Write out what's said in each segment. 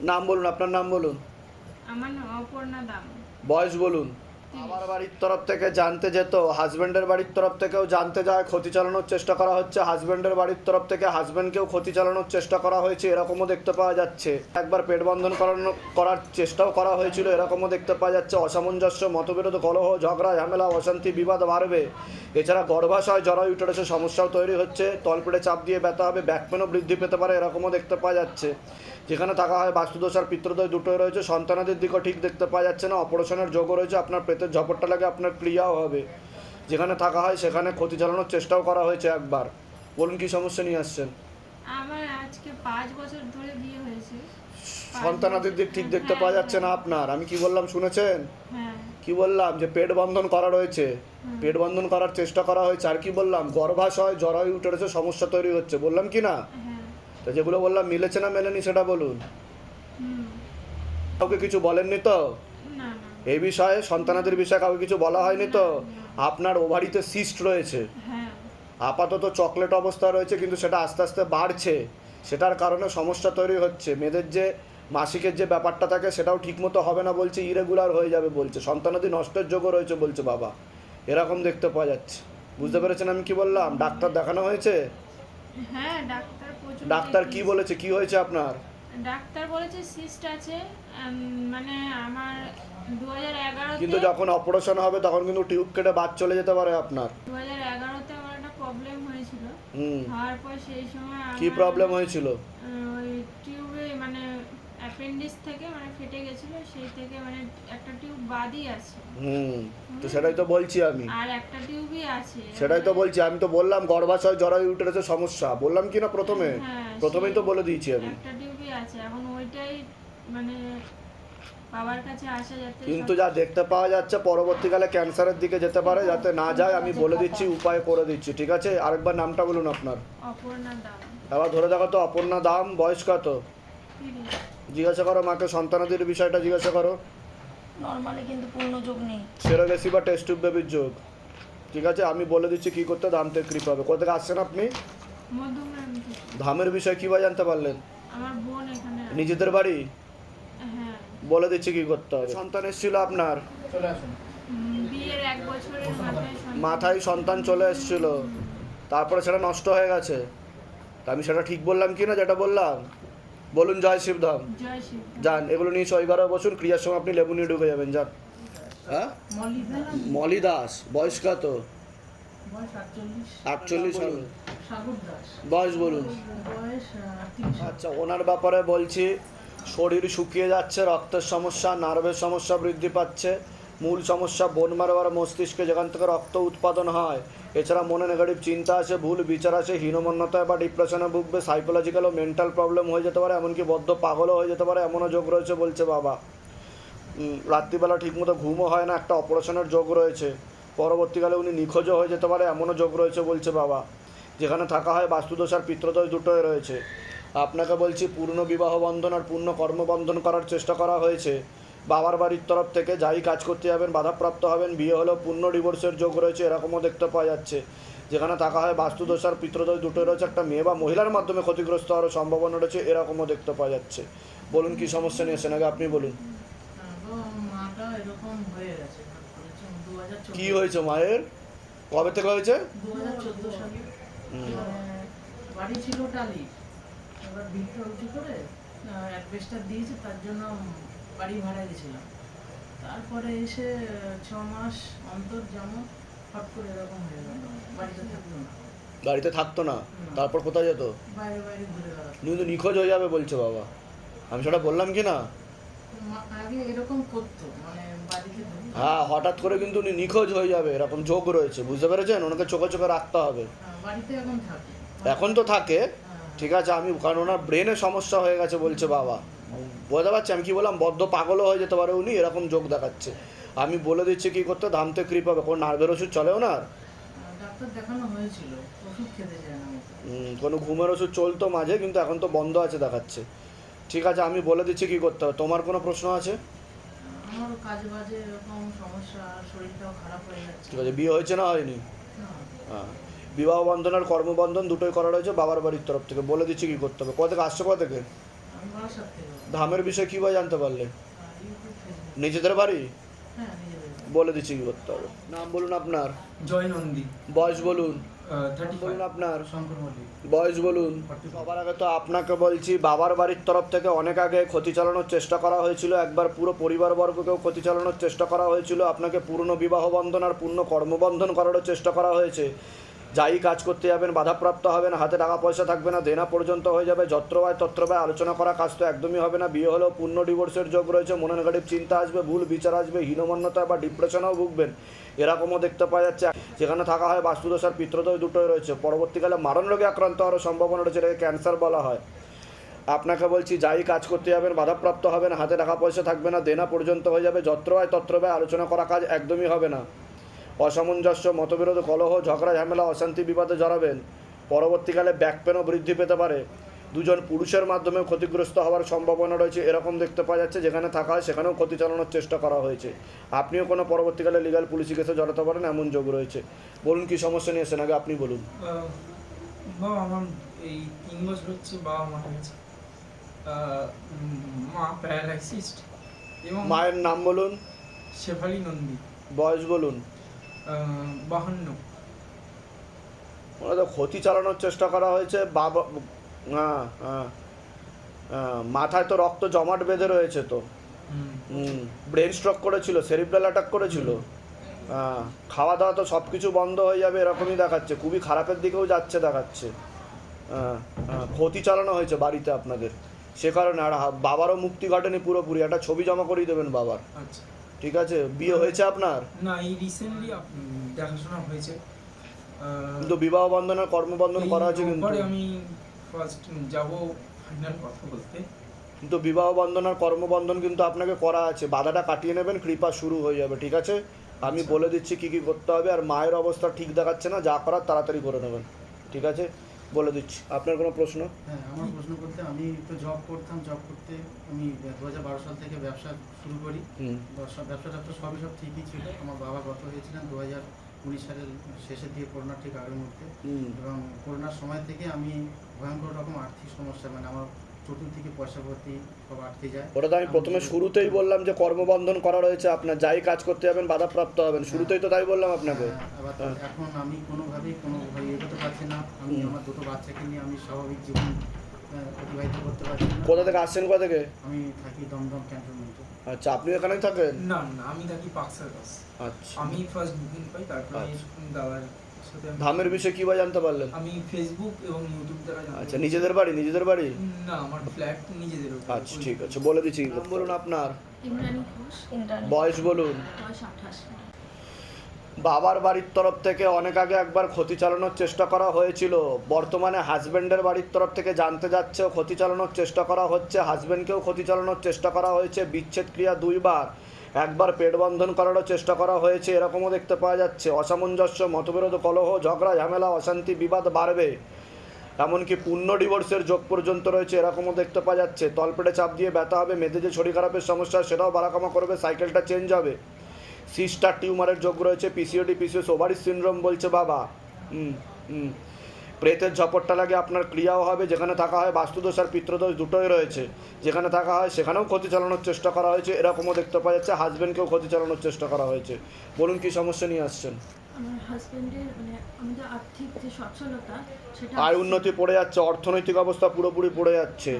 নাম বলুন আপনার নাম বলুন। আমার নাম অপর্ণা দাম। বয়স বলুন। আমার বাড়ির তরফ থেকে জানতে যেত হাজবেন্ডের বাড়ির তরফ থেকেও জানতে যায় ক্ষতি চালানোর চেষ্টা করা হচ্ছে হাজবেন্ডের বাড়ির তরফ থেকে হাজবেন্ডকেও ক্ষতি চালানোর চেষ্টা করা হয়েছে এরকমও দেখতে পাওয়া যাচ্ছে। একবার পেট বন্ধন করানো করার চেষ্টাও করা হয়েছিল এরকমও দেখতে পাওয়া যাচ্ছে অসামঞ্জস্য মতবিরোধ কলহ ঝগড়া ঝামেলা অশান্তি বিবাদ বাড়বে। এছাড়া গর্ভাশয় জরায়ু ইউটারাসের সমস্যাও তৈরি হচ্ছে তলপেটে চাপ দিয়ে ব্যথা হবে ব্যাকপেনও বৃদ্ধি পেতে পারে এরকমও দেখতে পাওয়া যাচ্ছে। যেখানে থাকা হয় বাস্তুদোষ আর পিত্রদয় দুটোই রয়েছে। সন্তানাদের দিকও ঠিক দেখতে পাওয়া যাচ্ছে না। অপারেশনের যোগও রয়েছে। আপনার পেটের ঝপটটা লাগে আপনার ক্রিয়াও হবে। যেখানে থাকা হয় সেখানে ক্ষতি চালানোর চেষ্টাও করা হয়েছে একবার। বলুন কি সমস্যা নিয়ে আসছেন? আমার আজকে পাঁচ বছর ধরে বিয়ে হয়েছে। সন্তানাদের দিক ঠিক দেখতে পাওয়া যাচ্ছে না আপনার। আমি কি বললাম শুনেছেন? হ্যাঁ। কি বললাম? যে পেট বন্ধন করা রয়েছে। পেট বন্ধন করার চেষ্টা করা হয়েছে। আর কি বললাম? গর্ভাশয় জরায়ু উঠেছে সমস্যা তৈরি হচ্ছে। বললাম কি না? হ্যাঁ। তো যেগুলো বললাম মিলেছে না মেলেনি সেটা বলুন। কাউকে কিছু বলেননি তো? এই বিষয়ে সন্তানাদের বিষয়ে কাউকে কিছু বলা হয়নি তো? আপনার ওভারিতে সিস্ট রয়েছে। হ্যাঁ। আপাতত চকলেট অবস্থা রয়েছে কিন্তু সেটা আস্তে আস্তে বাড়ছে। সেটার কারণে সমস্যা তৈরি হচ্ছে। মেয়েদের যে মাসিকের যে ব্যাপারটা থাকে সেটাও ঠিকমতো হবে না বলছে ইরেগুলার হয়ে যাবে বলছে। সন্তানাদি নষ্টের যোগও রয়েছে বলছে বাবা। এরকম দেখতে পাওয়া যাচ্ছে। বুঝতে পেরেছেন আমি কি বললাম? ডাক্তার দেখানো হয়েছে? হ্যাঁ ডাক্তার কি বলেছে? কি হয়েছে আপনার? ডাক্তার বলেছে সিস্ট আছে মানে আমার দু হাজার এগারোতে কিন্তু যখন অপারেশন হবে তখন কিন্তু টিউব কেটে বাদ চলে যেতে পারে আপনার। দু হাজার এগারোতে আমার একটা প্রবলেম হয়েছিল। হুম। হওয়ার পর সেই সময় কি প্রবলেম হয়েছিল? ওই টিউবে মানে অ্যাপেন্ডিক্স থেকে মানে ফেটে গেছিল সেই থেকে মানে একটা টিউব বাদই আছে। হুম তো সেটাই তো বলছি আমি। আর একটা টিউবই আছে। সেটাই তো বলছি আমি তো বললাম গর্ভাশয় জরায়ু উঠেছে সমস্যা। বললাম কি না প্রথমে? হ্যাঁ, প্রথমেই তো বলে দিয়েছি আমি। একটা টিউবই আছে এখন ওইটাই মানে বাবার কাছে আসা যাতে কিন্তু যা দেখতে পাওয়া যাচ্ছে পরবর্তীকালে ক্যান্সারের দিকে যেতে পারে যাতে না যায় আমি বলে দিচ্ছি উপায় করে দিচ্ছি ঠিক আছে? আরেকবার নামটা বলুন আপনার। অপর্ণা দাম। এবার ধরে দেখো তো অপর্ণা দাম বয়স কত? জিজ্ঞাসা করো মাকে সন্তানাদির বিষয়টা জিজ্ঞাসা করো। নর্মালি কিন্তু পূর্ণ যোগ নেই। সেরোগেসি বা টেস্ট টিউব বেবির যোগ। ঠিক আছে আমি বলে দিচ্ছি কি করতে দাম থেকে কৃপা হবে। কোথা থেকে আসছেন আপনি? ধামের বিষয় কী বা জানতে পারলেন? আমার বোন এখানে নিজেদের বাড়ি? হ্যাঁ। বলে দিচ্ছি কি করতে হবে। সন্তান এসেছিল আপনার? উম, বিয়ের এক বছরের মাথায় সন্তান- মাথায় সন্তান চলে এসেছিল। তারপরে সেটা নষ্ট হয়ে গেছে। তা আমি সেটা ঠিক বললাম কি না যেটা বললাম? বলুন জয় শিবধাম যান এগুলো নিয়ে সই ঘরে বসুন ক্রিয়ার সময় আপনি লেবু নিয়ে ঢুকে যাবেন যান। হ্যাঁ? মলি দাস বয়স কত? আটচল্লিশ সাল বয়স বলুন। আচ্ছা ওনার ব্যাপারে বলছি শরীর শুকিয়ে যাচ্ছে রক্তের সমস্যা নার্ভের সমস্যা বৃদ্ধি পাচ্ছে মূল সমস্যা, বোন মারো আর মস্তিষ্কে যেখান থেকে রক্ত উৎপাদন হয়। এছাড়া মনে নেগেটিভ চিন্তা আসে, ভুল বিচার আসে হীনমন্যতায় বা ডিপ্রেশনে ভুগবে সাইকোলজিক্যাল ও মেন্টাল প্রবলেম হয়ে যেতে পারে, এমনকি বদ্ধ পাগলও হয়ে যেতে পারে, এমনও যোগ রয়েছে বলছে বাবা। রাত্রিবেলা ঠিকমতো ঘুমও হয় না, একটা অপারেশনের যোগ রয়েছে। পরবর্তীকালে উনি নিখোঁজও হয়ে যেতে পারে, এমনও যোগ রয়েছে বলছে বাবা। যেখানে থাকা হয় বাস্তুদোষ আর পিত্রদোষ দুটোই রয়েছে। আপনাকে বলছি, পূর্ণ বিবাহ বন্ধন আর পূর্ণ কর্মবন্ধন করার চেষ্টা করা হয়েছে। বাবার বাড়ির তরফ থেকে যাই কাজ করতে যাবেন, বাধাপ্রাপ্ত হবেন। বিয়ে হলেও পূর্ণ ডিভোর্সের যোগ রয়েছে, এরকমও দেখতে পাওয়া যাচ্ছে। যেখানে থাকা হয় বাস্তুদোষ আর পিত্রদোষ দুটোই রয়েছে। একটা মেয়ে বা মহিলার মাধ্যমে ক্ষতিগ্রস্ত হওয়ারও সম্ভাবনা রয়েছে, এরকমও দেখতে পাওয়া যাচ্ছে। বলুন, কি সমস্যা নিয়ে এসেছেন আগে আপনি বলুন। কি হয়েছে মায়ের? কবে থেকে হয়েছে? বাড়ি ছিল টালি। এবার করে অ্যাডভেস্টার দিয়েছে, তার জন্য বাড়ি ভাড়া গেছিলাম। তারপরে এসে ছ মাস অন্তর যেমন হট করে এরকম হয়ে গেল। বাড়িতে থাকতো না। বাড়িতে থাকতো না? তারপর কোথায় যেত? বাইরে বাইরে ঘুরে বেড়াতো। কিন্তু নিখোঁজ হয়ে যাবে বলছে বাবা। আমি সেটা বললাম কি না? আগে এরকম করতো মানে বাড়িতে হ্যাঁ হঠাৎ করে কিন্তু উনি নিখোঁজ হয়ে যাবে এরকম যোগ রয়েছে বুঝতে পেরেছেন? ওনাকে চোখে চোখে রাখতে হবে। হ্যাঁ, বাড়িতে এখন থাকে। এখন তো থাকে হ্যাঁ। ঠিক আছে আমি কারণ ওনার ব্রেনে সমস্যা হয়ে গেছে বলছে বাবা। বুঝতে পারছি আমি কি বললাম বদ্ধ পাগলও হয়ে যেতে পারে উনি এরকম যোগ দেখাচ্ছে। আমি বলে দিচ্ছি কি করতে ধামতে কৃপ হবে কোনো নার্ভের ওষুধ চলে ওনার? আহ, ডাক্তার দেখানো হয়েছিল ওষুধ খেতে চায় না। কোনো ঘুমের ওষুধ চলতো মাঝে কিন্তু এখন তো বন্ধ আছে দেখাচ্ছে। ঠিক আছে আমি বলে দিচ্ছি কি করতে হবে তোমার কোনো প্রশ্ন আছে? ঠিক আছে বিয়ে হয়েছে না হয়নি? হ্যাঁ বিবাহ বন্ধন আর কর্মবন্ধন দুটোই করা রয়েছে বাবার বাড়ির তরফ থেকে বলে দিচ্ছি কি করতে হবে। কোথা থেকে আসছে কোথা থেকে। ধামের বিষয়ে কীভাবে জানতে পারলে? নিজেদের বাড়ি? হ্যাঁ বলে দিচ্ছি কি করতে হবে। নাম বলুন আপনার। জয় নন্দী। বয়স বলুন। বলুন আপনার। বয়স বলুন। সবার আগে তো আপনাকে বলছি বাবার বাড়ির তরফ থেকে অনেক আগে ক্ষতি চালানোর চেষ্টা করা হয়েছিল। একবার পুরো পরিবারবর্গকেও ক্ষতি চালানোর চেষ্টা করা হয়েছিল। আপনাকে পূর্ণ বিবাহ বন্ধন আর পূর্ণ কর্মবন্ধন করারও চেষ্টা করা হয়েছে। যাই কাজ করতে যাবেন, বাধাপ্রাপ্ত হবেন, হাতে টাকা পয়সা থাকবে না, দেনা পর্যন্ত হয়ে যাবে যত্রবায় তত্রবায় আলোচনা করা কাজ তো একদমই হবে না। বিয়ে হলেও পূর্ণ ডিভোর্সের যোগ রয়েছে মনে নেগেটিভ চিন্তা আসবে, ভুল বিচার আসবে, হীনমন্যতা বা ডিপ্রেশনেও ভুগবেন। এরকমও দেখতে পাওয়া যাচ্ছে, যেখানে থাকা হয় বাস্তুদোষ আর পিত্রদোষ দুটোই রয়েছে। পরবর্তীকালে মারণ রোগে আক্রান্ত হওয়ার সম্ভাবনা রয়েছে, এটাকে ক্যান্সার বলা হয়। আপনাকে বলছি, যাই কাজ করতে যাবেন, বাধাপ্রাপ্ত হবেন, হাতে টাকা পয়সা থাকবে না, দেনা পর্যন্ত হয়ে যাবে যত্রবায় তত্রবায় আলোচনা করা কাজ একদমই হবে না। অসামঞ্জস্য মতবিরোধ কলহ ঝগড়া ঝামেলা অশান্তি বিবাদে জড়াবেন। পরবর্তীকালে ব্যাক পেনও বৃদ্ধি পেতে পারে। দুজন পুরুষের মাধ্যমে ক্ষতিগ্রস্ত হওয়ার সম্ভাবনা রয়েছে এরকম দেখতে পাওয়া যাচ্ছে যেখানে থাকা হয় সেখানেও ক্ষতি চালানোর চেষ্টা করা হয়েছে। আপনিও কোনো পরবর্তীকালে লিগাল পুলিশি কেসে জড়াতে পারেন এমন যোগ রয়েছে। বলুন কি সমস্যা নিয়ে এসেছেন আগে আপনি বলুন। আমার এই তিন বছর হচ্ছে বাবা মারা গেছে মা প্যারালাইসিস্ট এবং মায়ের নাম বলুন। শেফালি নন্দী। বয়স বলুন। বাহান্ন। ক্ষতি চালানোর চেষ্টা করা হয়েছে বাবা হ্যাঁ হ্যাঁ মাথায় তো রক্ত জমাট বেঁধে রয়েছে তো। ব্রেন স্ট্রোক করেছিল সেরিব্রাল অ্যাটাক করেছিল। খাওয়া দাওয়া তো সব কিছু বন্ধ হয়ে যাবে এরকমই দেখাচ্ছে খুবই খারাপের দিকেও যাচ্ছে দেখাচ্ছে। ক্ষতি চালানো হয়েছে বাড়িতে আপনাদের। সে কারণে আর বাবারও মুক্তি ঘটেনি পুরোপুরি একটা ছবি জমা করিয়ে দেবেন বাবার। আচ্ছা। ঠিক আছে? বিয়ে হয়েছে আপনার? না এই রিসেন্টলি দেখাশোনা হয়েছে। কিন্তু বিবাহ বন্ধনের কর্মবন্ধন এই করা আছে কিন্তু। আমি ফার্স্ট যাব ফাইনাল কথা বলতে। কিন্তু বিবাহ বন্ধন আর কর্মবন্ধন কিন্তু আপনাকে করা আছে। বাধাটা কাটিয়ে নেবেন কৃপা শুরু হয়ে যাবে ঠিক আছে? আমি বলে দিচ্ছি কি কি করতে হবে আর মায়ের অবস্থা ঠিক দেখাচ্ছে না যা করার তাড়াতাড়ি করে নেবেন ঠিক আছে? বলে দিচ্ছি। আপনার কোনো প্রশ্ন? হ্যাঁ আমার প্রশ্ন করতে আমি তো জব করতাম জব করতে আমি দু হাজার বারো সাল থেকে ব্যবসা শুরু করি। ব্যবসা ব্যবসাটা ট্যাবসা সবই সব ঠিকই ছিল। আমার বাবা গত হয়েছিলেন দু হাজার উনিশ সালের শেষের দিকে করোনার ঠিক আগের মধ্যে এবং করোনার সময় থেকে আমি ভয়ঙ্কর রকম আর্থিক সমস্যা মানে আমার চতুর্দিকে পয়সা ভর্তি সব আটকে যায়। ওটা তো আমি প্রথমে শুরুতেই বললাম যে কর্মবন্ধন করা রয়েছে আপনার যাই কাজ করতে যাবেন বাধাপ্রাপ্ত হবেন। শুরুতেই তো তাই বললাম আপনাকে। হ্যাঁ, আবার হ্যাঁ। এখন আমি কোনোভাবেই কোনো ভাবে এগোতে পারছি না। আমি আমার দুটো বাচ্চাকে নিয়ে আমি স্বাভাবিক জীবন আহ, অতিবাহিত করতে পারছি কোথা থেকে আসছেন কোথা থেকে? আমি থাকি দমদম ক্যান্টনমেন্টে। আচ্ছা আপনি এখানেই থাকেন? না না আমি থাকি পাকসার কাছ আচ্ছা। আমি ফার্স্ট বুকিং পাই তারপরে দাদার সাথে আমি- ধামের বিষয়ে কীভাবে জানতে পারলেন? আমি ফেসবুক এবং ইউটিউব দ্বারা আচ্ছা নিজেদের বাড়ি নিজেদের বাড়ি? না আমার ফ্ল্যাট নিজেদের আচ্ছা ঠিক আছে বলে দিচ্ছি। নাম বলুন আপনার। ইমরানি ঘোষ ইন্টারনেট বয়স বলুন। বাবার বাড়ির তরফ থেকে অনেক আগে একবার ক্ষতি চালানোর চেষ্টা করা হয়েছিল। বর্তমানে হাজব্যান্ডের বাড়ির তরফ থেকে জানতে যাচ্ছে ক্ষতি চালানোর চেষ্টা করা হচ্ছে। হাজব্যান্ডকেও ক্ষতি চালানোর চেষ্টা করা হয়েছে। বিচ্ছেদ ক্রিয়া দুইবার। একবার পেট বন্ধন করারও চেষ্টা করা হয়েছে, এরকমও দেখতে পাওয়া যাচ্ছে। অসামঞ্জস্য, মতবিরোধ, কলহ, ঝগড়া, ঝামেলা, অশান্তি, বিবাদ বাড়বে। এমনকি পূর্ণ ডিভোর্সের যোগ পর্যন্ত রয়েছে, এরকমও দেখতে পাওয়া যাচ্ছে। তলপেটে চাপ দিয়ে ব্যথা হবে মেয়েদের যে শরীর খারাপের সমস্যা, সেটাও বাড়াকামা করবে, সাইকেলটা চেঞ্জ হবে। সিস্টার টিউমারের যোগ রয়েছে পিসিওডি পিসিওস ওভারি সিনড্রোম বলছে বাবা। হুম হুম। প্রেতের ঝপটটা লাগে আপনার ক্রিয়াও হবে যেখানে থাকা হয় বাস্তুদোষ আর পিত্রদোষ দুটোই রয়েছে। যেখানে থাকা হয় সেখানেও ক্ষতি চালানোর চেষ্টা করা হয়েছে এরকমও দেখতে পাওয়া যাচ্ছে হাজব্যান্ডকেও ক্ষতি চালানোর চেষ্টা করা হয়েছে। বলুন কি সমস্যা নিয়ে আসছেন? আমার হাজবেন্ডের মানে আমাদের আর্থিক যে সচ্ছলতা সেটা আয় উন্নতি পড়ে যাচ্ছে অর্থনৈতিক অবস্থা পুরোপুরি পড়ে যাচ্ছে।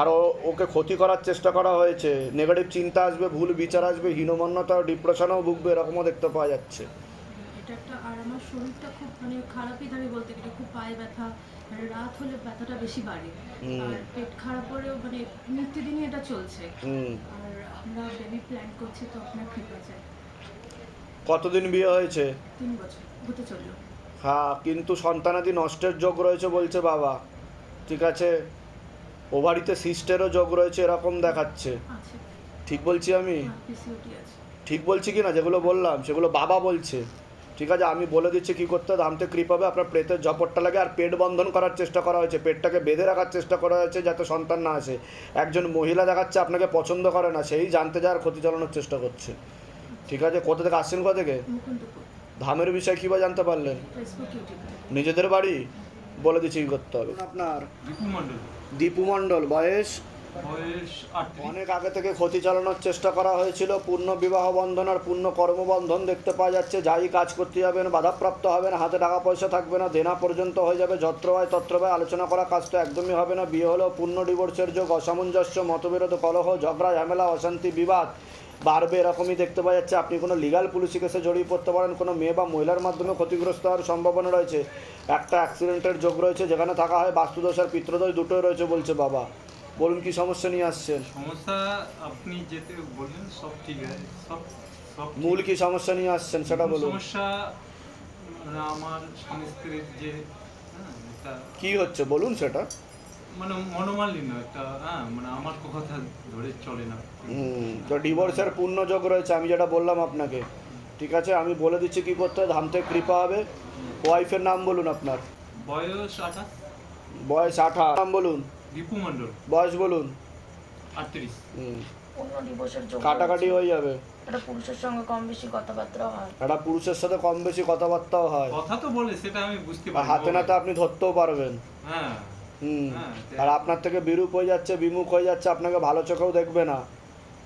আর ওকে ক্ষতি করার চেষ্টা করা হয়েছে। নেগেটিভ চিন্তা আসবে ভুল বিচার আসবে হীনমন্যতা ডিপ্রেশনেও ভুগবে এরকমও দেখতে পাওয়া যাচ্ছে। এটা একটা আর আমার শরীরটা খুব মানে খারাপই থাকে বলতে গেলে খুব পায়ে ব্যথা মানে রাত হলে ব্যথাটা বেশি বাড়ে। আর পেট খারাপ হলেও মানে নিত্যদিনই এটা চলছে। আর আমরা বেবি প্ল্যান করছি তো আপনার কৃপা চাই কতদিন বিয়ে হয়েছে? তিন বছর হতে চলল। হ্যাঁ কিন্তু সন্তানাদি নষ্টের যোগ রয়েছে বলছে বাবা। ঠিক আছে? ওভারিতে সিস্টেরও যোগ রয়েছে এরকম দেখাচ্ছে। ঠিক বলছি আমি? হ্যাঁ আছে। ঠিক বলছি কি না যেগুলো বললাম সেগুলো বাবা বলছে। ঠিক আছে আমি বলে দিচ্ছি কি করতে হবে দামতে কৃপ হবে আপনার পেটের ঝপটটা লাগে আর পেট বন্ধন করার চেষ্টা করা হয়েছে পেটটাকে বেঁধে রাখার চেষ্টা করা হয়েছে যাতে সন্তান না আসে। একজন মহিলা দেখাচ্ছে আপনাকে পছন্দ করে না সেই জানতে যাওয়ার ক্ষতি চালানোর চেষ্টা করছে। ঠিক আছে কোথা থেকে আসছেন কোথা থেকে? ধামের বিষয়ে কীভাবে জানতে পারলেন? নিজেদের বাড়ি? বলে দিচ্ছি কি করতে হবে? আপনার দীপু মণ্ডল। দীপু মণ্ডল বয়স? অনেক আগে থেকে ক্ষতি চালানোর চেষ্টা করা হয়েছিল। পূর্ণ বিবাহ বন্ধন আর পূর্ণ কর্মবন্ধন দেখতে পাওয়া যাচ্ছে। যাই কাজ করতে যাবেন, বাধাপ্রাপ্ত হবেন, হাতে টাকা পয়সা থাকবে না, দেনা পর্যন্ত হয়ে যাবে যত্রবায় তত্রবায় আলোচনা করা কাজটা একদমই হবে না। বিয়ে হলেও পূর্ণ ডিভোর্সের যোগ, অসামঞ্জস্য, মতবিরোধ, কলহ, ঝগড়া, ঝামেলা, অশান্তি, বিবাদ বাড়বে এরকমই দেখতে পাওয়া যাচ্ছে। আপনি কোনো লিগাল পুলিশি কেসে জড়িয়ে পড়তে পারেন, কোনো মেয়ে বা মহিলার মাধ্যমে ক্ষতিগ্রস্ত হওয়ার সম্ভাবনা রয়েছে। একটা অ্যাক্সিডেন্টের যোগ রয়েছে, যেখানে থাকা হয় বাস্তুদোষ আর পিত্রদোষ দুটোই রয়েছে বলছে বাবা। বলুন কি সমস্যা নিয়ে আসছেন সমস্যা আপনি যেতে বললেন সব ঠিক আছে সব সব মূল কি সমস্যা নিয়ে আসছেন সেটা বলুন। সমস্যা মানে আমার স্বামী যে হ্যাঁ কি হচ্ছে বলুন সেটা। মানে মনোমালিন্য একটা হ্যাঁ মানে আমার কথা ধরে চলে না। হুম তো ডিভোর্সের পূর্ণ যোগ রয়েছে আমি যেটা বললাম আপনাকে। ঠিক আছে আমি বলে দিচ্ছি কি করতে হবে ধাম থেকে কৃপা হবে। ওয়াইফের নাম বলুন আপনার। বয়স আঠাশ। বয়স আঠা নাম বলুন। দীপু মণ্ডল। বয়স বলুন। আটত্রিশ। হুম। পূর্ণ ডিভোর্সের যোগ কাটাকাটি হয়ে যাবে। এটা পুরুষের সঙ্গে কম বেশি কথাবার্তা হয়। একটা পুরুষের সাথে কম বেশি কথাবার্তাও হয়। কথা তো বলে সেটা আমি বুঝতে পারি হাতে নাতে আপনি ধরতেও পারবেন। হ্যাঁ। হুম। হ্যাঁ, আর আপনার থেকে বিরূপ হয়ে যাচ্ছে বিমুখ হয়ে যাচ্ছে আপনাকে ভালো চোখেও দেখবে না।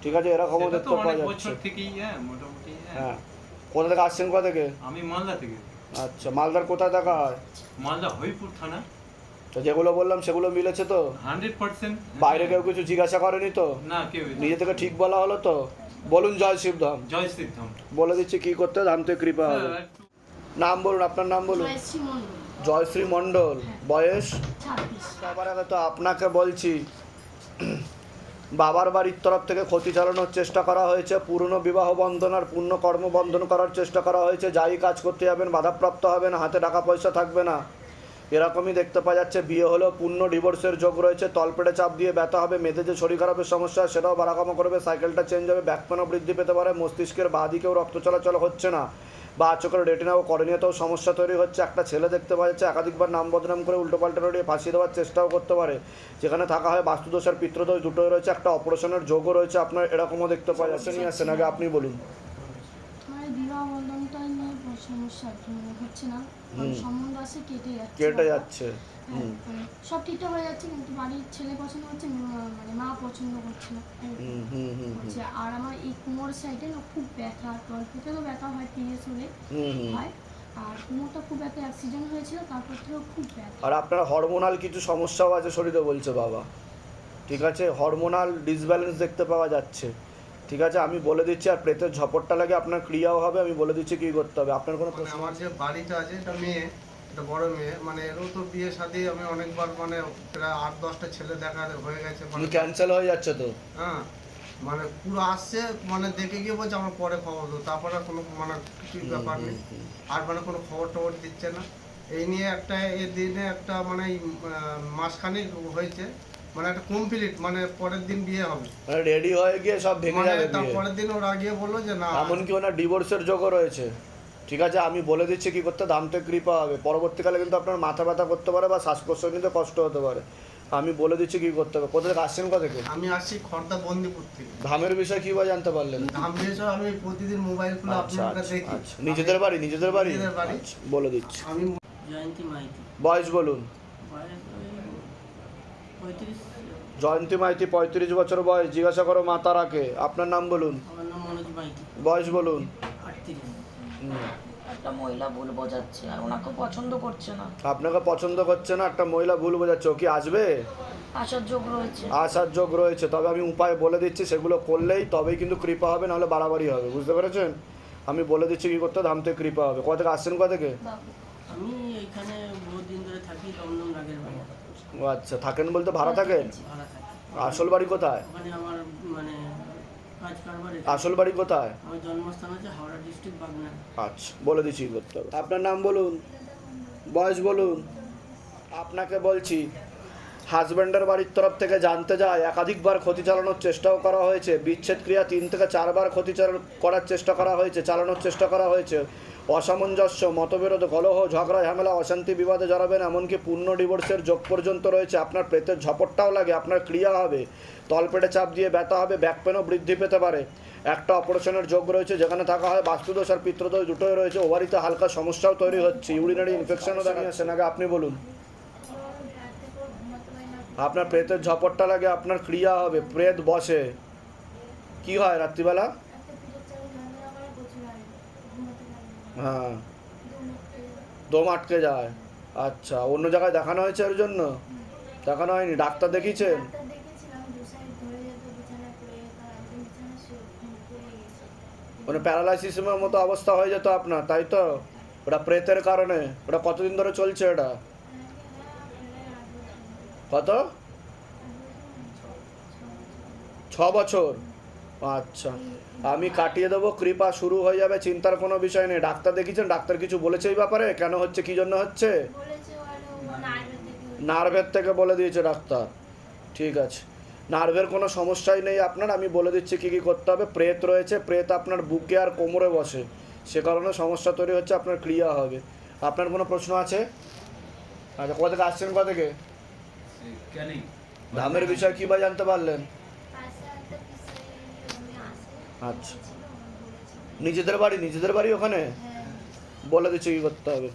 ঠিক আছে? এরকমও তো দেখতে পাওয়া অনেক যাচ্ছে। বছর থেকেই হ্যাঁ মোটামুটি হ্যাঁ। হ্যাঁ। কোথা থেকে আসছেন কোথা থেকে? আমি মালদা থেকে। আচ্ছা মালদার কোথায় দেখা হয়? মালদা হরিপুর থানা। তো যেগুলো বললাম সেগুলো মিলেছে তো? Hundred percent. বাইরে কেউ কিছু জিজ্ঞাসা করেনি তো? না কেউ নিজে থেকে ঠিক বলা হলো তো? বলুন জয় শিবধাম জয় শ্রীধাম বলে দিচ্ছি কি করতে হবে, ধাম থেকে কৃপা হবে। হ্যাঁ, নাম বলুন আপনার নাম বলুন। জয়শ্রী মণ্ডল। মণ্ডল বয়স? সবার আগে তো আপনাকে বলছি। বাবার বাড়ির তরফ থেকে ক্ষতি চালানোর চেষ্টা করা হয়েছে। পুরনো বিবাহ বন্ধন আর পূর্ণ কর্মবন্ধন করার চেষ্টা করা হয়েছে। যাই কাজ করতে যাবেন বাধাপ্রাপ্ত হবেন হাতে টাকা পয়সা থাকবে না। এরকমই দেখতে পাওয়া যাচ্ছে, বিয়ে হলেও পূর্ণ ডিভোর্সের যোগ রয়েছে, তলপেটে চাপ দিয়ে ব্যথা হবে মেয়েদের যে শরীর খারাপের সমস্যা, সেটাও বাড়াকামা করবে, সাইকেলটা চেঞ্জ হবে ব্যাকপেনও বৃদ্ধি পেতে পারে, মস্তিষ্কের বাঁ দিকেও রক্ত চলাচল হচ্ছে না। বা চোখের রেটিনা ও করণীয়তেও সমস্যা তৈরি হচ্ছে, একটা ছেলে দেখতে পাওয়া যাচ্ছে, একাধিকবার নাম বদনাম করে উল্টোপাল্টা রড়িয়ে ফাঁসিয়ে দেওয়ার চেষ্টাও করতে পারে। যেখানে থাকা হয় বাস্তুদোষ আর পিত্রদোষ দুটোই রয়েছে, একটা অপারেশনের যোগও রয়েছে, আপনার এরকমও দেখতে পাওয়া যাচ্ছে, নিয়ে আসছেন আগে আপনি বলুন। নিয়ে সমস্যা কি মানে হচ্ছে না। সম্বন্ধ আছে কেটে যাচ্ছে কেটে যাচ্ছে। হ্যাঁ, মানে সব ঠিকঠাক হয়ে যাচ্ছে কিন্তু বাড়ির ছেলে পছন্দ হচ্ছে মানে মা পছন্দ করছে না। হচ্ছে আর আমার এই কোমর সাইডে না খুব ব্যথা টলপেটেরও ব্যথা হয় পিরিয়ডস হলে হয়। আর কোমরটা খুব একটা অ্যাক্সিডেন্ট হয়েছিল তারপর থেকেও খুব ব্যথা। আর আপনার হরমোনাল কিছু সমস্যাও আছে শরীরে বলছে বাবা। ঠিক আছে? হরমোনাল ডিসব্যালেন্স দেখতে পাওয়া যাচ্ছে। ঠিক আছে আমি বলে দিচ্ছি আর প্রেতের ঝপটটা লাগে আপনার ক্রিয়াও হবে আমি বলে দিচ্ছি কী করতে হবে। আপনার কোনো মানে প্রশ্ন আমার যে বাড়িটা আছে এটা মেয়ে এটা বড় মেয়ে মানে এরও তো বিয়ে শাদি আমি অনেকবার মানে প্রায় আট দশটা ছেলে দেখা হয়ে গেছে মানে ক্যান্সেল হয়ে যাচ্ছে তো? হ্যাঁ মানে পুরো আসছে মানে দেখে গিয়ে বলছে আমার পরে খবর দেবো তারপরে আর কোনো মানে কিছুই ব্যাপার নেই। আর মানে কোনো খবর টবর দিচ্ছে না। এই নিয়ে একটা এ দিনে একটা মানে মাসখানেক হয়েছে মানে একটা কমপ্লিট মানে পরের দিন বিয়ে হবে। মানে রেডি হয়ে গিয়ে সব ভেঙে মানে যাবে তার বিয়ে। পরের দিন ওরা গিয়ে বলল যে না। এমনকি ওনার ডিভোর্সের যোগও রয়েছে। ঠিক আছে আমি বলে দিচ্ছি কি করতে দামতে কৃপা হবে। পরবর্তীকালে কিন্তু আপনার মাথা ব্যথা করতে পারে বা শ্বাসকষ্ট প্রশ্বাস নিতে কষ্ট হতে পারে। আমি বলে দিচ্ছি কি করতে হবে। কোথা থেকে আসছেন কোথা থেকে? আমি আসছি খর্দা বন্দিপুর থেকে। ধামের বিষয় কি বা জানতে পারলেন? ধাম দিয়েছে আমি প্রতিদিন মোবাইল খুলে আচ্ছা আপনার আচ্ছা দেখি। আচ্ছা। নিজেদের বাড়ি নিজেদের বাড়ি? বাড়ি। আচ্ছা, বলে দিচ্ছি। আমি জয়ন্তী মাইতি। বয়স বলুন। বয়স জয়ন্তী মাইতি পঁয়ত্রিশ বছর বয়স জিজ্ঞাসা করো মা তারাকে। আপনার নাম বলুন। বয়স বলুন। একটা মহিলা ভুল বোঝাচ্ছে আর ওনাকে পছন্দ করছে না। আপনাকে পছন্দ করছে না একটা মহিলা ভুল বোঝাচ্ছে ও কি আসবে? আসার যোগ রয়েছে। আসার যোগ রয়েছে তবে আমি উপায় বলে দিচ্ছি সেগুলো করলেই তবেই কিন্তু কৃপা হবে নাহলে বাড়াবাড়ি হবে বুঝতে পেরেছেন? আমি বলে দিচ্ছি কি করতে ধাম থেকে কৃপা হবে। কোথা থেকে আসছেন কোথা থেকে? আমি এখানে বহুত দিন ধরে থাকি দমদম রাগের বাড়ি। ও আচ্ছা থাকেন বলতে ভাড়া থাকেন? ভাড়া থাকি আসল বাড়ি কোথায়? ওখানে আমার মানে কাজ কারবার এখানে। আসল বাড়ি কোথায়? আমার জন্মস্থান হচ্ছে হাওড়া ডিস্ট্রিক্ট বাগনা আচ্ছা বলে দিচ্ছি কি করতে হবে আপনার নাম বলুন বয়স বলুন। আপনাকে বলছি হাজব্যান্ডের বাড়ির তরফ থেকে জানতে যায় একাধিকবার ক্ষতি চালানোর চেষ্টাও করা হয়েছে। বিচ্ছেদ ক্রিয়া তিন থেকে চারবার ক্ষতি চাল- করার চেষ্টা করা হয়েছে চালানোর চেষ্টা করা হয়েছে। অসামঞ্জস্য, মতবিরোধ, কলহ, ঝগড়া, ঝামেলা, অশান্তি, বিবাদে জড়াবেন, এমনকি পূর্ণ ডিভোর্সের যোগ পর্যন্ত রয়েছে। আপনার প্রেতের ঝপটটাও লাগে, আপনার ক্রিয়া হবে। তলপেটে চাপ দিয়ে ব্যথা হবে ব্যাকপেনও বৃদ্ধি পেতে পারে। একটা অপারেশনের যোগ রয়েছে, যেখানে থাকা হয় বাস্তুদোষ আর পিত্রদোষ দুটোই রয়েছে। ওভারিতে হালকা সমস্যাও তৈরি হচ্ছে। ইউরিনারি ইনফেকশনও দেখা যাচ্ছে। নাকি আপনি বলুন। আপনার প্রেতের ঝপটটা লাগে, আপনার ক্রিয়া হবে। প্রেত বসে। কি হয় রাত্রিবেলা একটা পিঠের চালে যন্ত্রণা করে প্রচুর হয় ঘুমাতে পারি না হ্যাঁ। দম আটকে যায়। আচ্ছা অন্য জায়গায় দেখানো হয়েছে এর জন্য? দেখানো হয়নি? ডাক্তার দেখিয়েছেন? মানে প্যারালাইসিসের মতো অবস্থা হয়ে যেত আপনার তাই তো? ওটা প্রেতের কারণে ওটা কতদিন ধরে চলছে এটা কত? ছ বছর? আচ্ছা। আমি কাটিয়ে দেবো কৃপা শুরু হয়ে যাবে চিন্তার কোনো বিষয় নেই। ডাক্তার দেখিয়েছেন ডাক্তার কিছু বলেছে এই ব্যাপারে? কেন হচ্ছে কি জন্য হচ্ছে? নার্ভের থেকে বলে দিয়েছে ডাক্তার। ঠিক আছে। নার্ভের কোনো সমস্যাই নেই আপনার আমি বলে দিচ্ছি কী কী করতে হবে। প্রেত রয়েছে প্রেত আপনার বুকে আর কোমরে বসে। সে কারণে সমস্যা তৈরি হচ্ছে আপনার ক্রিয়া হবে। আপনার কোনো প্রশ্ন আছে? আচ্ছা কোথা থেকে আসছেন কোথা থেকে? ধামের বিষয়ে কী বা জানতে পারলেন? আচ্ছা। নিজেদের বাড়ি নিজেদের বাড়ি ওখানে? হ্যাঁ। বলে দিচ্ছে কী করতে হবে?